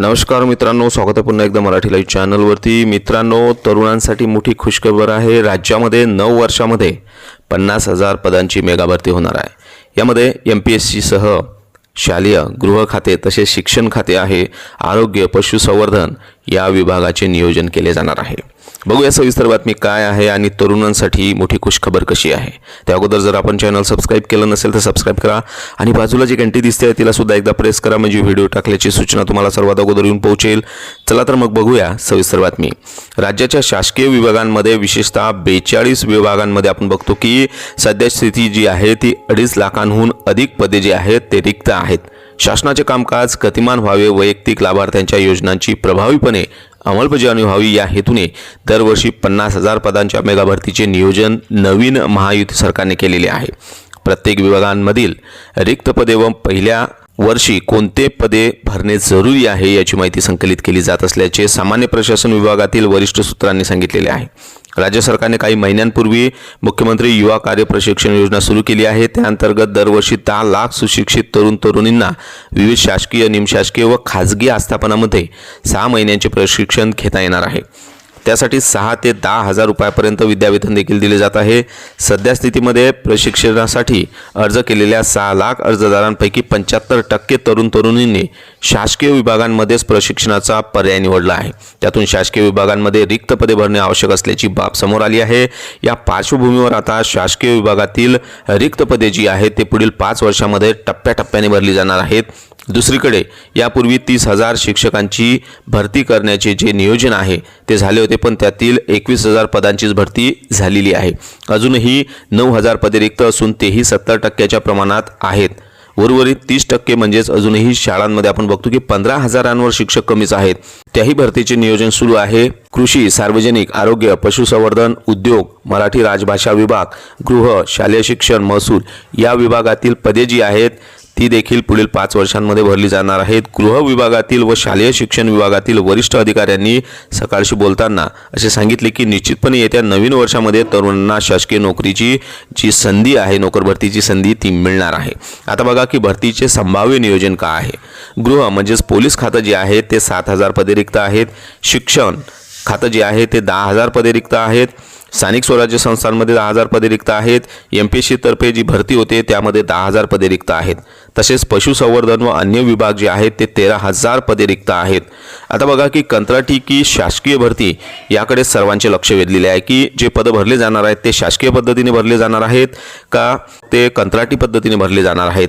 नमस्कार मित्रांनो स्वागत आहे पुन्हा एकदा मराठी लाईव्ह चॅनलवरती मित्रांनो तरुणांसाठी मोठी खुशखबर आहे. राज्यामध्ये नऊ वर्षामध्ये पन्नास हजार पदांची मेगा भरती होणार आहे. यामध्ये एम पी एस सीसह शालेय गृह खाते तसेच शिक्षण खाते आहे. आरोग्य पशुसंवर्धन या विभागाचे नियोजन केले जाणार आहे. बघूया सविस्तर बातमी काय आहे आणि तरुणांसाठी मोठी खुशखबर कशी आहे. त्या अगोदर जर आपण चॅनल सबस्क्राईब केलं नसेल तर सबस्क्राईब करा आणि बाजूला जी घंटी दिसते तिला सुद्धा एकदा प्रेस करा म्हणजे व्हिडिओ टाकल्याची सूचना तुम्हाला सर्वात अगोदर येऊन पोहोचेल. चला तर मग बघूया सविस्तर बातमी. राज्याच्या शासकीय विभागांमध्ये विशेषतः बेचाळीस विभागांमध्ये आपण बघतो की सध्या स्थिती जी आहे ती अडीच लाखांहून अधिक पदे जी आहेत ते रिक्त आहेत. शासनाचे कामकाज गतिमान व्हावे वैयक्तिक लाभार्थ्यांच्या योजनांची प्रभावीपणे अंमलबजावणी व्हावी या हेतूने दरवर्षी पन्नास हजार पदांच्या मेगा भरतीचे नियोजन नवीन महायुती सरकारने केलेले आहे. प्रत्येक विभागांमधील रिक्त पदे व पहिल्या वर्षी कोणते पदे भरणे जरुरी आहे याची माहिती संकलित केली जात असल्याचे सामान्य प्रशासन विभागातील वरिष्ठ सूत्रांनी सांगितलेले आहे. राज्य सरकारने काही महिन्यांपूर्वी मुख्यमंत्री युवा कार्य प्रशिक्षण योजना सुरू केली आहे. त्याअंतर्गत दरवर्षी दहा लाख सुशिक्षित तरुण तरुणींना विविध शासकीय निमशासकीय व खाजगी आस्थापनामध्ये सहा महिन्यांचे प्रशिक्षण घेता येणार आहे. त्यासाठी सहा ते दहा हजार रुपयापर्यंत विद्यावेतन देखील दिले जात आहे. सध्या स्थितीमध्ये प्रशिक्षणासाठी अर्ज केलेल्या सहा लाख अर्जदारांपैकी पंच्याहत्तर टक्के तरुण तरुणींनी शासकीय विभागांमध्येच प्रशिक्षणाचा पर्याय निवडला आहे. त्यातून शासकीय विभागांमध्ये रिक्त पदे भरणे आवश्यक असल्याची बाब समोर आली आहे. या पार्श्वभूमीवर आता शासकीय विभागातील रिक्त पदे जी आहेत ते पुढील पाच वर्षामध्ये टप्प्याटप्प्याने भरली जाणार आहेत. दुसरीकडे यापूर्वी तीस हजार शिक्षकांची भरती करण्याचे जे नियोजन आहे ते झाले होते पण त्यातील एकवीस हजार पदांचीच भरती झालेली आहे. अजूनही नऊ हजार पदे रिक्त असून तेही सत्तर टक्क्याच्या प्रमाणात आहेत. उर्वरित तीस टक्के म्हणजेच अजूनही शाळांमध्ये आपण बघतो की पंधरा हजारांवर शिक्षक कमीच आहेत. त्याही भरतीचे नियोजन सुरू आहे. कृषी सार्वजनिक आरोग्य पशुसंवर्धन उद्योग मराठी राजभाषा विभाग गृह शालेय शिक्षण महसूल या विभागातील पदे जी आहेत ती देखील पुढील पाच वर्षांमध्ये भरली जाणार आहेत. गृह विभागातील व शालेय शिक्षण विभागातील वरिष्ठ अधिकाऱ्यांनी सकाळशी बोलताना असे सांगितले की निश्चितपणे येत्या नवीन वर्षामध्ये तरुणांना शासकीय नोकरीची जी संधी आहे नोकर भरतीची संधी ती मिळणार आहे. आता बघा की भरतीचे संभाव्य नियोजन का आहे? गृह म्हणजेच पोलीस खातं जे आहे ते सात हजार पदे रिक्त आहेत. शिक्षण खातं जे आहे ते दहा हजार पदे रिक्त आहेत. स्थानिक स्वराज्य संस्थांमध्ये दहा हजार पदे रिक्त आहेत. एम पी एस सीतर्फे जी भरती होते त्यामध्ये दहा हजार पदे रिक्त आहेत. तसेच पशुसंवर्धन व अन्य विभाग जे आहेत ते तेरा हजार पदे रिक्त आहेत. आता बघा की कंत्राटी की शासकीय भरती याकडे सर्वांचे लक्ष वेधलेले आहे की जे पदं भरले जाणार आहेत ते शासकीय पद्धतीने भरले जाणार आहेत का ते कंत्राटी पद्धतीने भरले जाणार आहेत?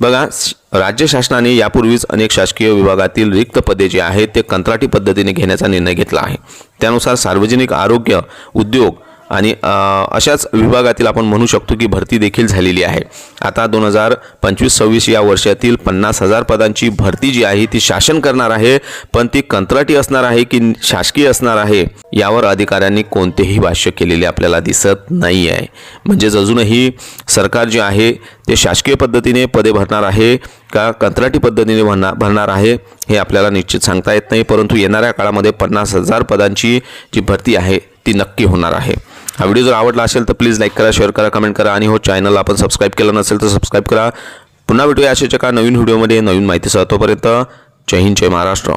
बघा राज्य शासनाने यापूर्वीच अनेक शासकीय विभागातील रिक्त पदे जी आहेत ते कंत्राटी पद्धतीने घेण्याचा निर्णय घेतला आहे. त्यानुसार सार्वजनिक आरोग्य उद्योग आणि अशाच विभागातील आपण म्हणू शकतो की भरती देखील झालेली आहे. आता दोन हजार पंचवीस सव्वीस या वर्षातील पन्नास हजार पदांची भरती जी आहे ती शासन करणार आहे पण ती कंत्राटी असणार आहे की शासकीय असणार आहे यावर अधिकाऱ्यांनी कोणतेही भाष्य केलेले आपल्याला दिसत नाही आहे म्हणजेच अजूनही सरकार जे आहे ते शासकीय पद्धतीने पदे भरणार आहे का कंत्राटी पद्धतीने भरणार भरणार आहे हे आपल्याला निश्चित सांगता येत नाही परंतु येणाऱ्या काळामध्ये पन्नास हजार पदांची जी भरती आहे ती नक्की होणार आहे. हा व्हिडिओ जर आवडला असेल तर प्लीज लाईक करा शेअर करा कमेंट करा. आणि हो चॅनल आपण सबस्क्राईब केलं नसेल तर सबस्क्राईब करा. पुन्हा भेटूया अशाच्या का नवीन व्हिडिओमध्ये नवीन माहितीसह. तोपर्यंत जय हिंद जय महाराष्ट्र.